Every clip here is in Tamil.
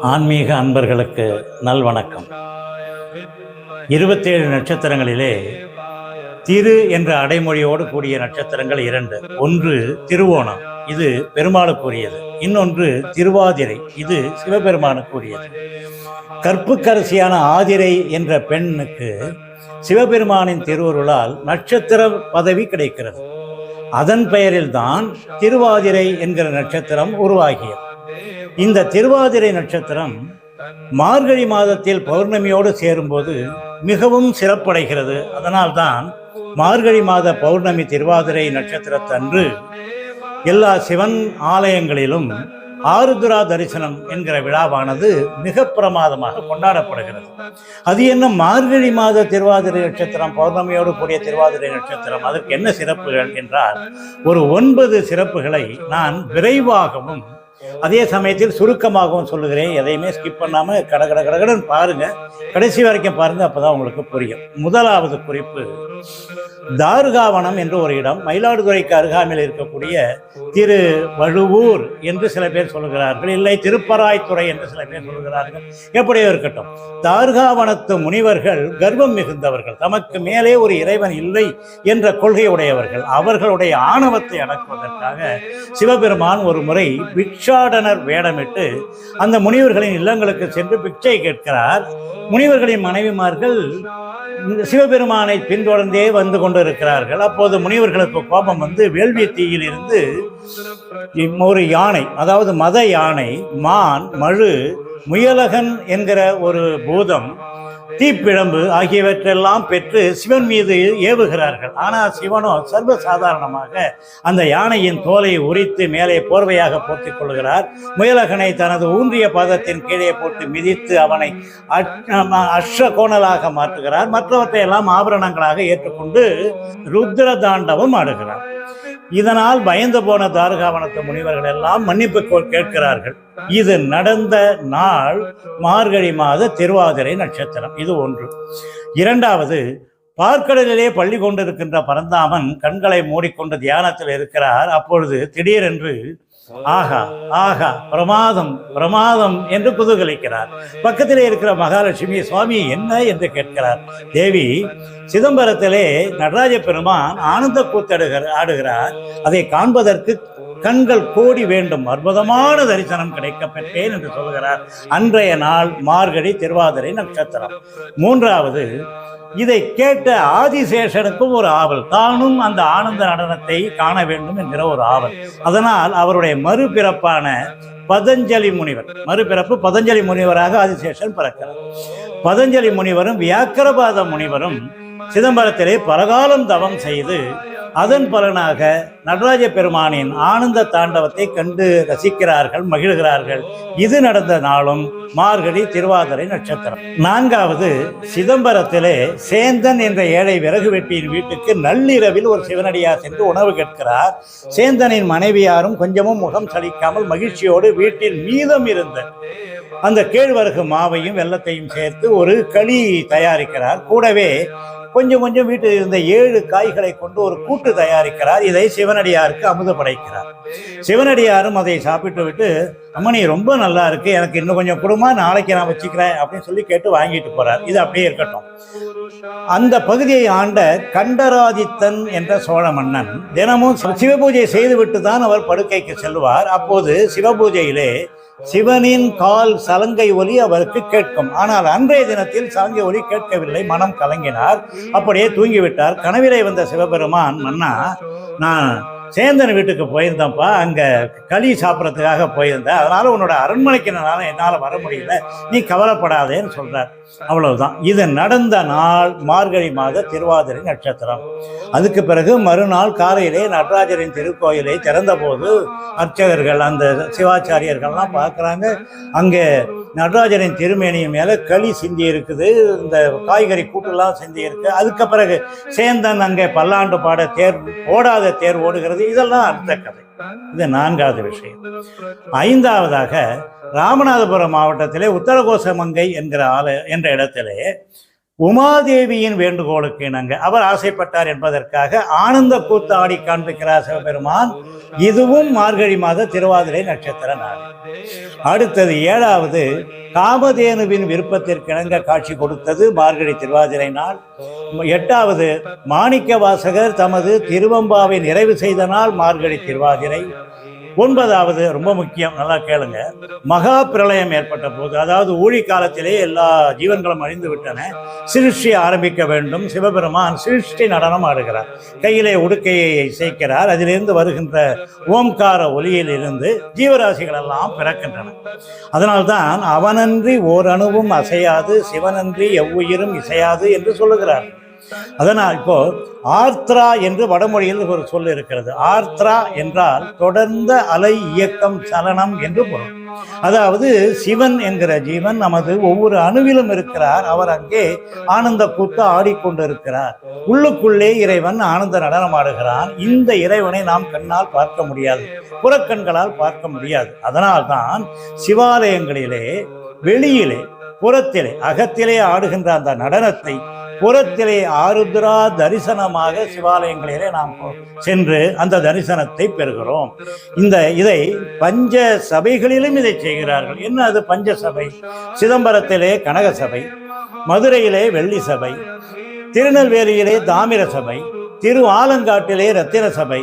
ஆன்மீக அன்பர்களுக்கு நல்வணக்கம். இருபத்தேழு நட்சத்திரங்களிலே திரு என்ற அடைமொழியோடு கூடிய நட்சத்திரங்கள் இரண்டு. ஒன்று திருவோணம் இது பெருமாளுக்குரியது. இன்னொன்று திருவாதிரை இது சிவபெருமானுக்குரியது. கற்புக்கரசியான ஆதிரை என்ற பெண்ணுக்கு சிவபெருமானின் திருவருளால் நட்சத்திர பதவி கிடைக்கிறது. அதன் பெயரில்தான் திருவாதிரை என்கிற நட்சத்திரம் உருவாகியது. இந்த திருவாதிரை நட்சத்திரம் மார்கழி மாதத்தில் பௌர்ணமியோடு சேரும்போது மிகவும் சிறப்படைகிறது. அதனால்தான் மார்கழி மாத பௌர்ணமி திருவாதிரை நட்சத்திரத்தன்று எல்லா சிவன் ஆலயங்களிலும் ஆருத்ரா தரிசனம் என்கிற விழாவானது மிக பிரமாதமாக கொண்டாடப்படுகிறது. அது என்ன மார்கழி மாத திருவாதிரை நட்சத்திரம் பௌர்ணமியோடு கூடிய திருவாதிரை நட்சத்திரம் அதற்கு என்ன சிறப்புகள் என்றால் ஒரு ஒன்பது சிறப்புகளை நான் விரைவாகவும் அதே சமயத்தில் சுருக்கமாகவும் சொல்லுகிறேன். எதையுமே ஸ்கிப் பண்ணாமல் கட கட கடகடன் பாருங்கள் கடைசி வரைக்கும் பாருங்கள் அப்போ தான் உங்களுக்கு புரியும். முதலாவது குறிப்பு தாருகாவனம் என்று ஒரு இடம் மயிலாடுதுறைக்கு அருகாமையில் இருக்கக்கூடிய திரு வழுவூர் என்று சில பேர் சொல்கிறார்கள் இல்லை திருப்பராய்த்துறை என்று சில பேர் சொல்கிறார்கள் எப்படியோ இருக்கட்டும். தாருகாவனத்து முனிவர்கள் கர்வம் மிகுந்தவர்கள். தமக்கு மேலே ஒரு இறைவன் இல்லை என்ற கொள்கையுடையவர்கள். அவர்களுடைய ஆணவத்தை அடக்குவதற்காக சிவபெருமான் ஒரு முறை பிக்ஷ பிக்ஷாடனர் வேடமிட்டு அந்த முனிவர்களின் இல்லங்களுக்கு சென்று பிச்சை கேட்கிறார். முனிவர்களின் மனைவிமார்கள் சிவபெருமானை பின்தொடர்ந்தே வந்து கொண்டிருக்கிறார்கள். அப்போது முனிவர்களுக்கு கோபம் வந்து வேள்வி தீயில் இருந்து ஒரு யானை அதாவது மத யானை மான் மழு முயலகன் என்கிற ஒரு பூதம் தீப்பிழம்பு ஆகியவற்றெல்லாம் பெற்று சிவன் மீது ஏவுகிறார்கள். ஆனால் சிவனோ சர்வசாதாரணமாக அந்த யானையின் தோலை உரித்து மேலே போர்வையாக போர்த்திக் கொள்கிறார். முயலகனை தனது ஊன்றிய பாதத்தின் கீழே போட்டு மிதித்து அவனை அஷ்ட கோணலாக மாற்றுகிறார். மற்றவற்றை எல்லாம் ஆபரணங்களாக ஏற்றுக்கொண்டு ருத்ர தாண்டவம் ஆடுகிறார். இதனால் பயந்து போன தாரகாவனத்து முனிவர்கள் எல்லாம் மன்னிப்பு கேட்கிறார்கள். இது நடந்த நாள் மார்கழி மாத திருவாதிரை நட்சத்திரம். இது ஒன்று. இரண்டாவது பார்க்கடலிலே பள்ளி கொண்டிருக்கின்ற பரந்தாமன் கண்களை மூடிக்கொண்டு தியானத்தில் இருக்கிறார். அப்பொழுது திடீரென்று ஆகா ஆகா பிரமாதம் பிரமாதம் என்று குதூகலிக்கிறார். பக்கத்திலே இருக்கிற மகாலட்சுமி சுவாமி என்ன என்று கேட்கிறார். தேவி சிதம்பரத்திலே நடராஜ பெருமான் ஆனந்த கூத்தடுகிற ஆடுகிறார். அதை காண்பதற்கு கண்கள் கோடி வேண்டும். அற்புதமான தரிசனம் கிடைக்க பெற்றேன் என்று சொல்கிறார் அன்றைய நாள் மார்கழி திருவாதிரை நட்சத்திரம். மூன்றாவது இதை கேட்ட ஆதிசேஷனுக்கும் ஒரு ஆவல். தானும் அந்த ஆனந்த நடனத்தை காண வேண்டும் என்கிற ஒரு ஆவல். அதனால் அவருடைய மறுபிறப்பான பதஞ்சலி முனிவர் மறுபிறப்பு பதஞ்சலி முனிவராக ஆதிசேஷன் பிறக்கிறார். பதஞ்சலி முனிவரும் வியாக்கரபாத முனிவரும் சிதம்பரத்திலே பலகாலம் தவம் செய்து அதன் பலனாக நடராஜ பெருமானின் ஆனந்த தாண்டவத்தை கண்டு ரசிக்கிறார்கள் மகிழ்கிறார்கள். இது நடந்த நாளும் மார்கழி திருவாதிரை நட்சத்திரம். நான்காவது சிதம்பரத்திலே சேந்தன் என்ற ஏழை விறகு வெட்டியின் வீட்டுக்கு நள்ளிரவில் ஒரு சிவனடியார் சென்று உணவு கேட்கிறார். சேந்தனின் மனைவியாரும் கொஞ்சமும் முகம் சலிக்காமல் மகிழ்ச்சியோடு வீட்டில் மீதம் இருந்த அந்த கேழ்வரகு மாவையும் வெள்ளத்தையும் சேர்த்து ஒரு களி தயாரிக்கிறார். கூடவே கொஞ்சம் கொஞ்சம் வீட்டில் இருந்த ஏழு காய்களை கொண்டு ஒரு கூட்டு தயாரிக்கிறார். இதை சிவனடியாருக்கு அமுத படைக்கிறார். சிவனடியாரும் அதை சாப்பிட்டு விட்டு அம்மனி ரொம்ப நல்லா இருக்கு. எனக்கு இன்னும் கொஞ்சம் கொடுமா நாளைக்கு நான் வச்சுக்கிறேன் அப்படின்னு சொல்லி கேட்டு வாங்கிட்டு போறார். இது அப்படியே இருக்கட்டும். அந்த பகுதியை ஆண்ட கண்டராதித்தன் என்ற சோழ மன்னன் தினமும் சிவபூஜை செய்துவிட்டு தான் அவர் படுக்கைக்கு செல்வார். அப்போது சிவபூஜையிலே சிவனின் கால் சலங்கை ஒலி அவருக்கு கேட்கும். ஆனால் அன்றைய தினத்தில் சலங்கை ஒலி கேட்கவில்லை. மனம் கலங்கினார். அப்படியே தூங்கிவிட்டார். கனவிலே வந்த சிவபெருமான் மன்னா நான் சேந்தன் வீட்டுக்கு போயிருந்தேன்ப்பா. அங்கே களி சாப்பிட்றதுக்காக போயிருந்தேன். அதனால் உன்னோட அரண்மனைக்கு என்னால் என்னால் வர முடியல. நீ கவலைப்படாதேன்னு சொல்கிறார் அவ்வளவுதான். இது நடந்த நாள் மார்கழி மாத திருவாதிரை நட்சத்திரம். அதுக்கு பிறகு மறுநாள் காலையிலே நடராஜரின் திருக்கோயிலை திறந்தபோது அர்ச்சகர்கள் அந்த சிவாச்சாரியர்கள்லாம் பார்க்குறாங்க. அங்கே நடராஜரின் திருமேனிய மேலே களி சிந்தி இருக்குது இந்த காய்கறி கூட்டுலாம் சிந்தி இருக்கு அதுக்கு பிறகு சேந்தன் அங்கே பல்லாண்டு பாட தேர் ஓடாத தேர் ஓடுகிறது. இதெல்லாம் அடுத்த கதை. இது நான்காவது விஷயம். ஐந்தாவதாக ராமநாதபுரம் மாவட்டத்திலே உத்தரகோசமங்கை என்கிற ஆலய என்ற இடத்திலே உமாதேவியின் வேண்டுகோளுக்கு இணங்க அவர் ஆசைப்பட்டார் என்பதற்காக ஆனந்த கூத்து ஆடி காண்பிக்கிறார் சிவபெருமான். இதுவும் மார்கழி மாத திருவாதிரை நட்சத்திர நாள். அடுத்தது ஏழாவது காமதேனுவின் விருப்பத்திற்கிணங்க காட்சி கொடுத்தது மார்கழி திருவாதிரை நாள். எட்டாவது மாணிக்க வாசகர் தமது திருவம்பாவை நிறைவு செய்த நாள் மார்கழி திருவாதிரை. ஒன்பதாவது ரொம்ப முக்கியம் நல்லா கேளுங்க. மகா பிரளயம் ஏற்பட்ட போது அதாவது ஊழி காலத்திலே எல்லா ஜீவன்களும் அழிந்து விட்டன. சிருஷ்டி ஆரம்பிக்க வேண்டும். சிவபெருமான் சிருஷ்டி நடனம் ஆடுகிறார். கையிலே உடுக்கையை இசைக்கிறார். அதிலிருந்து வருகின்ற ஓம்கார ஒலியில் இருந்து ஜீவராசிகள் எல்லாம் பிறக்கின்றன. அதனால்தான் அவனன்றி ஓரணுவும் அசையாது சிவனன்றி எவ்வுயிரும் இசையாது என்று சொல்லுகிறார். அதனால் இப்போ ஆர்த்ரா என்று வடமொழியில் ஒரு சொல் இருக்கிறது. ஆர்த்ரா என்றால் தொடர்ந்த அலை இயக்கம் சலனம் என்று பொருள். அதாவது சிவன் என்கிற ஜீவன் நமது ஒவ்வொரு அணுவிலும் இருக்கிறார். அவர் அங்கே ஆனந்த கூத்து ஆடிக்கொண்டிருக்கிறார். உள்ளுக்குள்ளே இறைவன் ஆனந்த நடனம் ஆடுகிறான். இந்த இறைவனை நாம் கண்ணால் பார்க்க முடியாது. புறக்கண்களால் பார்க்க முடியாது. அதனால்தான் சிவாலயங்களிலே வெளியிலே புறத்திலே அகத்திலே ஆடுகின்ற அந்த நடனத்தை புறத்திலே ஆருத்ரா தரிசனமாக சிவாலயங்களிலே நாம் சென்று அந்த தரிசனத்தை பெறுகிறோம். இந்த இதை பஞ்ச சபைகளிலும் இதை செய்கிறார்கள். என்ன அது பஞ்ச சபை? சிதம்பரத்திலே கனக சபை மதுரையிலே வெள்ளி சபை திருநெல்வேலியிலே தாமிர சபை திரு ஆலங்காட்டிலே ரத்தின சபை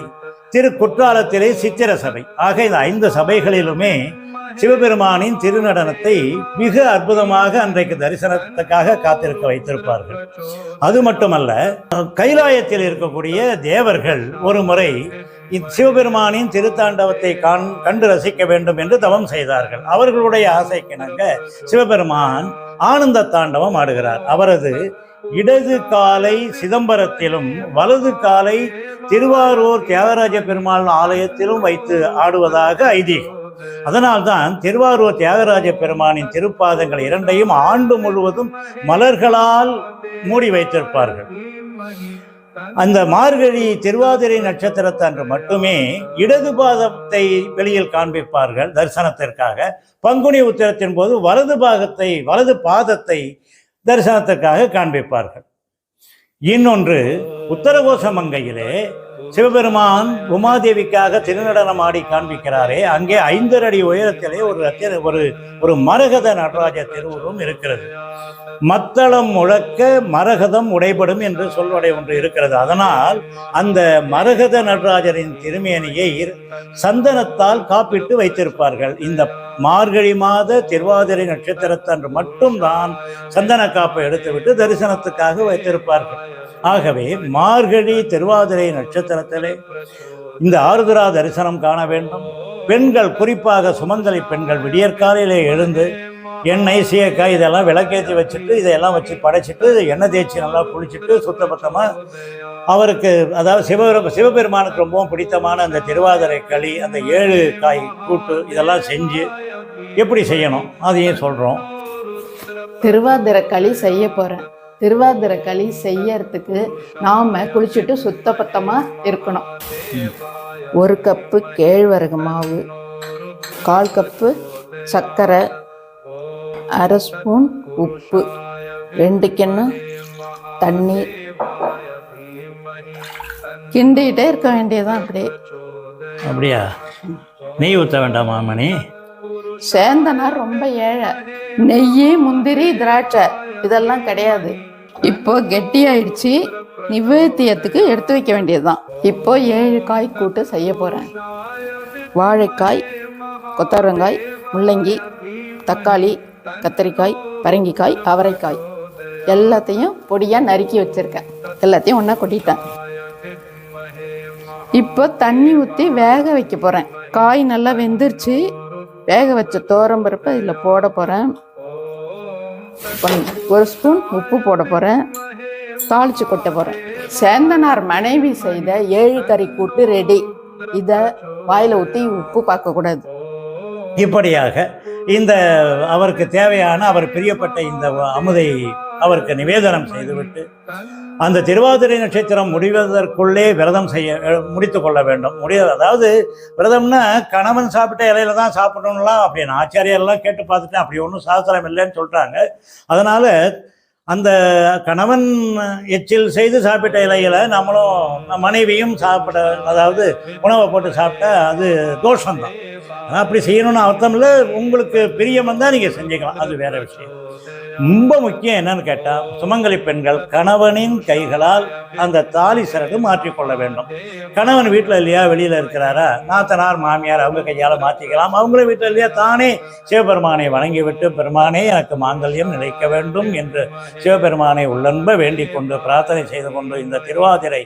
திரு குற்றாலத்திலே சித்திர சபை. ஆக இந்த ஐந்து சபைகளிலுமே சிவபெருமானின் திருநடனத்தை மிக அற்புதமாக அன்றைக்கு தரிசனத்துக்காக காத்திருக்க வைத்திருப்பார்கள். அது மட்டுமல்ல கைலாயத்தில் இருக்கக்கூடிய தேவர்கள் ஒரு முறை சிவபெருமானின் திருத்தாண்டவத்தை காண் கண்டு ரசிக்க வேண்டும் என்று தவம் செய்தார்கள். அவர்களுடைய ஆசைக்கிணங்க சிவபெருமான் ஆனந்த தாண்டவம் ஆடுகிறார். அவரது இடது காலை சிதம்பரத்திலும் வலது காலை திருவாரூர் தியாகராஜ பெருமாள் ஆலயத்திலும் வைத்து ஆடுவதாக ஐதீகம். அதனால்தான் திருவாரூர் தியாகராஜ பெருமானின் திருப்பாதங்கள் இரண்டையும் ஆண்டு முழுவதும் மலர்களால் மூடி வைத்திருப்பார்கள். அந்த மார்கழி திருவாதிரை நட்சத்திரத்தன்று மட்டுமே இடது பாதத்தை வெளியில் காண்பிப்பார்கள் தரிசனத்திற்காக. பங்குனி உத்திரத்தின் போது வலது பாகத்தை வலது பாதத்தை தரிசனத்திற்காக காண்பிப்பார்கள். இன்னொன்று உத்தரகோசமங்கையிலே சிவபெருமான் உமாதேவிக்காக திருநடனம் ஆடி காண்பிக்கிறாரே. அங்கே ஐந்தரடி அடி உயரத்திலே ஒரு ரத்தின ஒரு ஒரு மரகத நடராஜ திருவுருவம் இருக்கிறது. மத்தளம் முழக்க மரகதம் உடைபடும் என்று சொல்வடை ஒன்று இருக்கிறது. அதனால் அந்த மரகத நடராஜரின் திருமேனியை சந்தனத்தால் காப்பிட்டு வைத்திருப்பார்கள். இந்த மார்கழி மாத திருவாதிரை நட்சத்திரத்தன்று மட்டும்தான் சந்தன காப்பை எடுத்துவிட்டு தரிசனத்துக்காக வைத்திருப்பார்கள். ஆகவே மார்கழி திருவாதிரை நட்சத்திரத்திலே இந்த ஆருத்ரா தரிசனம் காண வேண்டும். பெண்கள் குறிப்பாக சுமங்கலி பெண்கள் விடியற்காலையிலே எழுந்து எண்ணெய் சீயக்காய் இதெல்லாம் விளக்கேற்றி வச்சுட்டு இதையெல்லாம் வச்சு படைச்சிட்டு எண்ணெய் தேய்ச்சி நல்லா குளிச்சுட்டு சுத்தபத்தமாக அவருக்கு அதாவது சிவபெரும் சிவபெருமானுக்கு ரொம்பவும் பிடித்தமான அந்த திருவாதிரை களி அந்த ஏழு காய் கூட்டு இதெல்லாம் செஞ்சு எப்படி செய்யணும்? அதையும் சொல்கிறோம் திருவாதிரை களி செய்ய போகிறேன் திருவாதிரை களி செய்யறதுக்கு நாம் குளிச்சுட்டு சுத்தபத்தமாக இருக்கணும். ஒரு கப்பு கேழ்வரகு மாவு கால் கப்பு சர்க்கரை அரை ஸ்பூன் உப்பு ரெண்டு கிண்ணம் தண்ணி கிண்டிகிட்டே இருக்க வேண்டியதுதான் அப்படியே. அப்படியா? நெய் ஊற்ற வேண்டாமா மணி சேந்தனா ரொம்ப ஏழை. நெய் முந்திரி திராட்சை இதெல்லாம் கிடையாது. இப்போ கெட்டியாயிடுச்சு. நிவேத்தியத்துக்கு எடுத்து வைக்க வேண்டியதுதான். இப்போ ஏழு காய் கூட்டு செய்ய போகிறேன் வாழைக்காய் கொத்தவரங்காய் முள்ளங்கி தக்காளி கத்தரிக்காய் பரங்கிக்காய் அவரைக்காய் எல்லாத்தையும் பொடியாக நறுக்கி வச்சுருக்கேன். எல்லாத்தையும் ஒன்றா கொட்டிட்டேன். இப்போ தண்ணி ஊற்றி வேக வைக்க போகிறேன் காய் நல்லா வெந்துருச்சு. வேக வச்ச தோரம்பருப்பு இதில் போட போகிறேன் ஒரு ஸ்பூன் உப்பு போட போகிறேன் தாளிச்சு கொட்ட போகிறேன் சேந்தனார் மனைவி செய்த ஏழு கறி கூட்டு ரெடி இதை வாயில் ஊற்றி உப்பு பார்க்கக்கூடாது இப்படியாக இந்த அவருக்கு தேவையான அவர் பிரியப்பட்ட இந்த அமுதை அவருக்கு நிவேதனம் செய்துவிட்டு அந்த திருவாதிரை நட்சத்திரம் முடிவதற்குள்ளே விரதம் செய்ய முடித்து கொள்ள வேண்டும். முடிய அதாவது விரதம்னா கணவன் சாப்பிட்ட இலையில தான் சாப்பிடணும்லாம் அப்படின்னு ஆச்சாரியெல்லாம் கேட்டு பார்த்துட்டேன். அப்படி ஒன்றும் சாஸ்திரம் இல்லைன்னு சொல்கிறாங்க அதனால் அந்த கணவன் எச்சில் செய்து சாப்பிட்ட இலையில நம்மளும் மனைவியும் சாப்பிட அதாவது உணவை போட்டு சாப்பிட்டா அது தோஷம்தான். ஆனால் அப்படி செய்யணும்னு அர்த்தம் இல்லை. உங்களுக்கு பிரியம் வந்தால் நீங்கள் செஞ்சுக்கலாம். அது வேற விஷயம். ரொம்ப முக்கியம் என்னன்னு கேட்டால் சுமங்கலி பெண்கள் கணவனின் கைகளால் அந்த தாலி சரடு மாற்றிக்கொள்ள வேண்டும். கணவன் வீட்டில் இல்லையா வெளியில் இருக்கிறாரா? நாத்தனார் மாமியார் அவங்க கையால் மாற்றிக்கலாம் அவங்கள வீட்டில் இல்லையா? தானே சிவபெருமானை வணங்கிவிட்டு பெருமானே எனக்கு மாங்கல்யம் நிலைக்க வேண்டும் என்று சிவபெருமானை உள்ளன்ப வேண்டிக் கொண்டு பிரார்த்தனை செய்து கொண்டு இந்த திருவாதிரை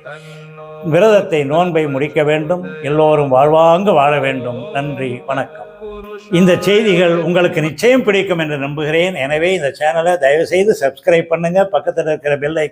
விரதத்தை நோன்பை முடிக்க வேண்டும். எல்லோரும் வாழ்வாங்கு வாழ வேண்டும். நன்றி வணக்கம். இந்த செய்திகள் உங்களுக்கு நிச்சயம் பிடிக்கும் என்று நம்புகிறேன். எனவே இந்த சேனலை தயவுசெய்து சப்ஸ்கிரைப் பண்ணுங்க. பக்கத்தில் இருக்கிற பெல் ஐக்கன்